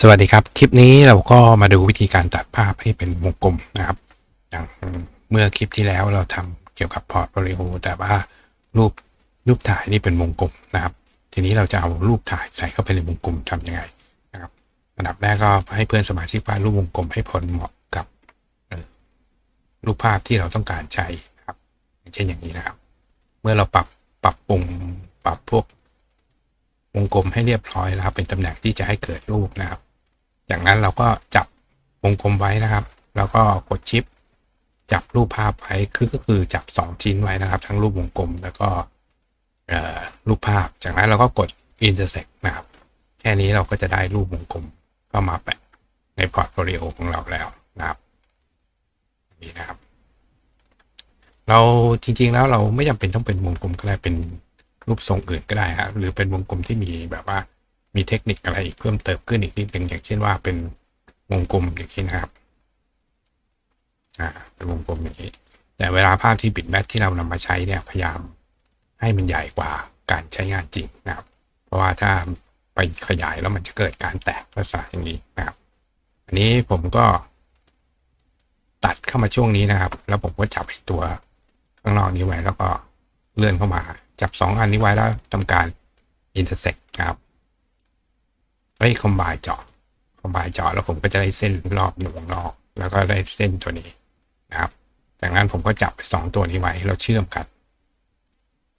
สวัสดีครับ คลิปนี้เราก็มาดูวิธีการตัดภาพให้เป็นวงกลมนะครับ อย่างเมื่อคลิปที่แล้วเราทำเกี่ยวกับพอร์ตโฟลิโอแต่ว่ารูปรูปถ่ายนี่เป็นวงกลมนะครับ ทีนี้เราจะเอารูปถ่ายใส่เข้าไปในวงกลมทำยังไงนะครับอันดับแรกก็ให้เพื่อนสมาชิกวาดรูปวงกลมให้พอเหมาะกับรูปภาพที่เราต้องการใช้นะครับเช่นอย่างนี้นะครับ เมื่อเราปรับปรับปรุงปรับพวกวงกลมให้เรียบร้อยแล้วครับเป็นตำแหน่งที่จะให้เกิดรูปนะครับ จากนั้นเราก็จับวงกลมไว้นะครับ แล้วก็กดชิป จับรูปภาพไว้คือก็คือจับสองชิ้นไว้นะครับ ทั้งรูปวงกลมแล้วก็รูปภาพ จากนั้นเราก็กด intersect นะครับ แค่นี้เราก็จะได้รูปวงกลมเข้ามาแปะในพอร์ตโฟลิโอของเราแล้วนะครับนี่นะครับ เราจริง ๆ แล้วเราไม่จำเป็นต้องเป็นวงกลมก็ได้เป็นรูปทรงอื่นก็ได้ครับหรือเป็นวงกลมที่มีแบบว่า มีเทคนิคอะไรอีกเพิ่มเติมขึ้นอีกนิดนึงอย่างเช่นว่าเป็นวงกลมอย่างนี้นะครับอ่าเป็นวงกลมอย่างนี้ แต่เวลาภาพที่บิดแมทที่เรานำมาใช้เนี่ยพยายามให้มันใหญ่กว่าการใช้งานจริงนะครับ เพราะว่าถ้าไปขยายแล้วมันจะเกิดการแตกลักษณะอย่างนี้นะครับ อันนี้ผมก็ตัดเข้ามาช่วงนี้นะครับ แล้วผมก็จับตัวข้างนอกนี้ไว้แล้วก็เลื่อนเข้ามา จับสองอันนี้ไว้แล้วทำการ intersect นะครับ ไอ้คอมบายเจาะคอมบายเจาะแล้วผมก็จะได้เส้นรอบหนึ่งนอก แล้วก็ได้เส้นตัวนี้นะครับจากนั้นผมก็จับสองตัวนี้ไว้แล้วเชื่อมกัน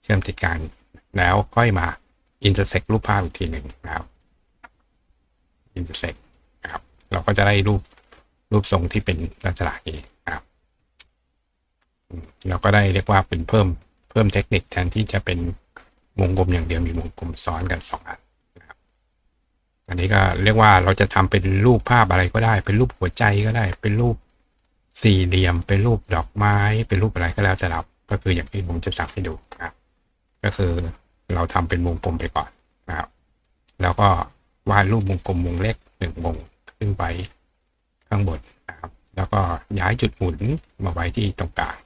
เชื่อมติดกัน แล้วค่อยมา intersect รูปภาพอีกทีหนึ่งนะครับ intersect นะครับ เราก็จะได้รูปรูปทรงที่เป็นลักษณะนี้นะครับ เราก็ได้เรียกว่าเป็นเพิ่มเพิ่มเทคนิคแทนที่จะเป็นวงกลมอย่างเดียวมีวงกลมซ้อนกันสองอัน อันนี้ก็เรียกว่าเราจะทำเป็นรูปภาพอะไรก็ได้ เป็นรูปหัวใจก็ได้ เป็นรูปสี่เหลี่ยม เป็นรูปดอกไม้ เป็นรูปอะไรก็แล้วแต่เราก็คืออย่างที่ผมจะสั่งให้ดูนะครับ ก็คือเราทำเป็นวงกลมไปก่อนนะครับ แล้วก็วาดรูปวงกลมวงเล็กหนึ่งวงขึ้นไปข้างบนนะครับ แล้วก็ย้ายจุดหมุนมาไว้ที่ตรงกลาง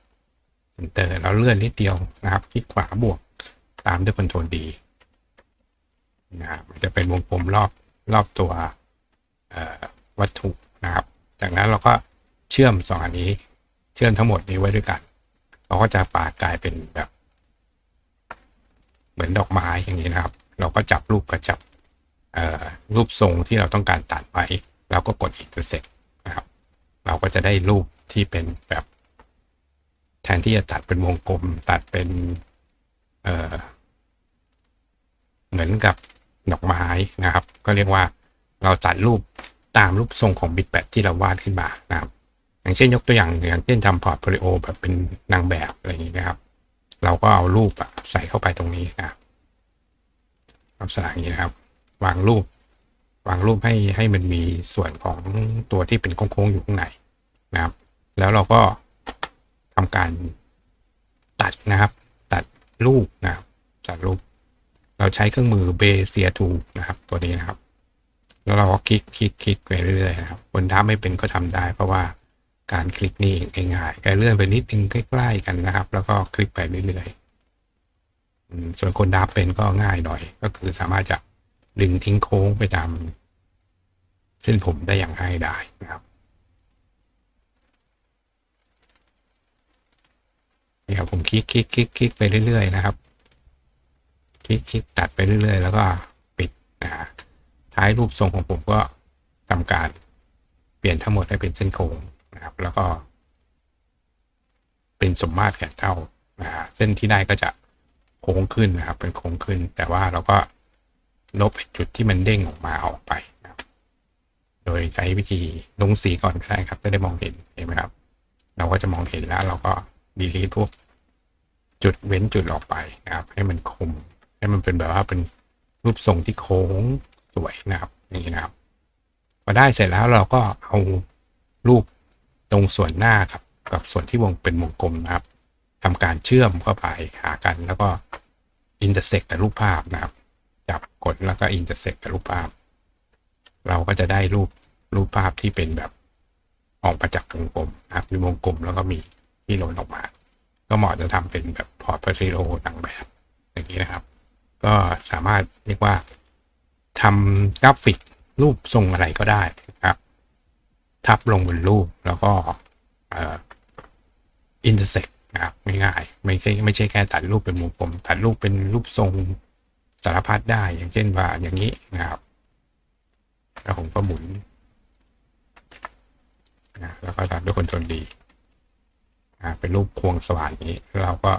เซนเตอร์แล้วเลื่อนนิดเดียวนะครับ คลิกขวาบวกตามด้วยคอนโทรลดีนะครับมันจะเป็นวงกลมรอบ รอบตัววัตถุนะครับ จากนั้นเราก็เชื่อมสองอันนี้ เชื่อมทั้งหมดนี้ไว้ด้วยกัน เราก็จะปาดกลายเป็นแบบ เหมือนดอกไม้อย่างนี้นะครับ เราก็จับรูปกับจับรูปทรงที่เราต้องการตัดไว้แล้วก็กด intersect นะครับ เราก็จะได้รูปที่เป็นแบบแทนที่จะตัดเป็นวงกลมตัดเป็น เเหมือนกับ ดอกไม้นะครับ ก็เรียกว่าเราตัดรูปตามรูปทรงของบิตแปดที่เราวาดขึ้นมานะครับ อย่างเช่นยกตัวอย่างอย่างเช่นทำพอร์ตโฟลิโอแบบเป็นนางแบบอะไรอย่างนี้นะครับ เราก็เอารูปอะใส่เข้าไปตรงนี้นะครับลักษณะอย่างนี้นะครับ วางรูป วางรูปให้ให้มันมีส่วนของตัวที่เป็นโค้งๆอยู่ข้างในนะครับ แล้วเราก็ทำการตัดนะครับ ตัดรูปนะครับตัดรูป เราใช้เครื่องมือเบเซียทูนะครับ ตัวนี้นะครับ แล้วเราก็คลิกคลิกคลิกไปเรื่อยๆนะครับคนท้าไม่เป็นก็ทำได้ เพราะว่าการคลิกนี่ง่ายๆการเลื่อนไปนิดนึงใกล้ๆกันนะครับ แล้วก็คลิกไปเรื่อยๆส่วนคนดับเป็นก็ง่ายหน่อย ก็คือสามารถจะดึงทิ้งโค้งไปตามเส้นผมได้อย่างง่ายได้นะครับเนี่ครับผมคลิกคลิกคลิกคลิกไปเรื่อยๆนะครับ ลิกคลิกตัดไปเรื่อยๆ แล้วก็ปิดนะท้ายรูปทรงของผมก็ทำการเปลี่ยนทั้งหมดให้เป็นเส้นโค้งนะครับ แล้วก็ เป็นสมมาตรแขนเท่านะเส้นที่ได้ก็จะโค้งขึ้นนะครับ เป็นโค้งขึ้น แต่ว่าเราก็ลบจุดที่มันเด้งออกมาออกไปนะครับโดยใช้วิธีลงสีก่อนก็ได้ครับจะได้มองเห็นเห็นไหมครับ เราก็จะมองเห็นแล้ว เราก็ดีลีทพวกจุดเว้นจุดออกไปนะครับ ให้มันคม ให้มันเป็นแบบว่าเป็นรูปทรงที่โค้งสวยนะครับนี้นะครับ พอได้เสร็จแล้วเราก็เอารูปตรงส่วนหน้าครับ กับส่วนที่วงเป็นวงกลมนะครับทำการเชื่อมเข้าไปหากัน แล้วก็อินเตอร์เซ็กกับรูปภาพนะครับ จับกดแล้วก็อินเตอร์เซ็กกับรูปภาพ เราก็จะได้รูปรูปภาพที่เป็นแบบออกมาจากวงกลมนะครับมีวงกลมแล้วก็มีที่โลนออกมา ก็เหมาะจะทำเป็นแบบพอร์ตโฟลิโอต่างแบบอย่างนี้นะครับ ก็สามารถเรียกว่าทำกราฟิกรูปทรงอะไรก็ได้นะครับ ทับลงบนรูปแล้วก็อินเตอร์เซ็กนะครับง่ายๆไม่ใช่ไม่ใช่แค่ตัดรูปเป็นวงกลมตัดรูปเป็นรูปทรงสารพัดได้อย่างเช่นว่าอย่างนี้นะครับ แล้วผมก็หมุนนะแล้วก็ตัดด้วยคนโทรลดีนะเป็นรูปควงสว่านนี้แล้วเราก็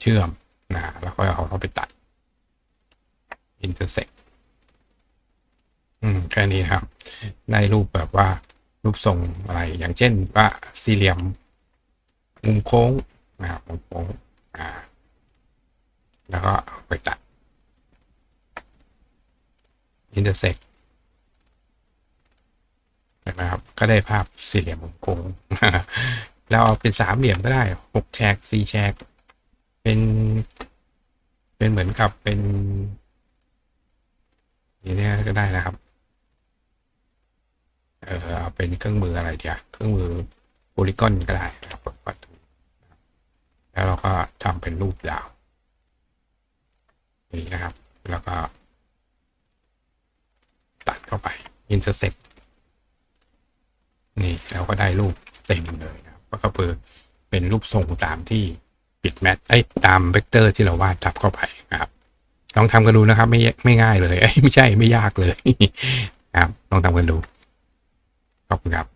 เชื่อม นะแล้วก็เอาเข้าไปตัดอินเตอร์เซ็กอืมแค่นี้ครับ ได้รูปแบบว่ารูปทรงอะไร อย่างเช่นว่าสี่เหลี่ยม มุมโค้งนะครับมุมโค้งอ่า แล้วก็เอาไปตัดอินเตอร์เซ็กเห็นไหมครับ ก็ได้ภาพสี่เหลี่ยมมุมโค้ง แล้วเอาเป็นสามเหลี่ยมก็ได้หกแฉกสี่แฉก เป็น เป็นเหมือนกับเป็นอย่างนี้ก็ได้นะครับ เออเอาเป็นเครื่องมืออะไรเดียเครื่องมือโพลีกอนก็ได้นะครับกดกดแล้วเราก็ทำเป็นรูปดาวนี่นะครับ แล้วก็ ตัดเข้าไป intersect นี่เราก็ได้รูปเต็มเลยนะครับก็คือเป็นรูปทรงตามที่ ปิดแมทไอ้ยตามเวกเตอร์ที่เราวาดทับเข้าไปนะครับ ลองทำกันดูนะครับ ไม่ไม่ง่ายเลยเอ้ยไม่ใช่ไม่ยากเลยครับ ลองทำกันดูขอบคุณครับ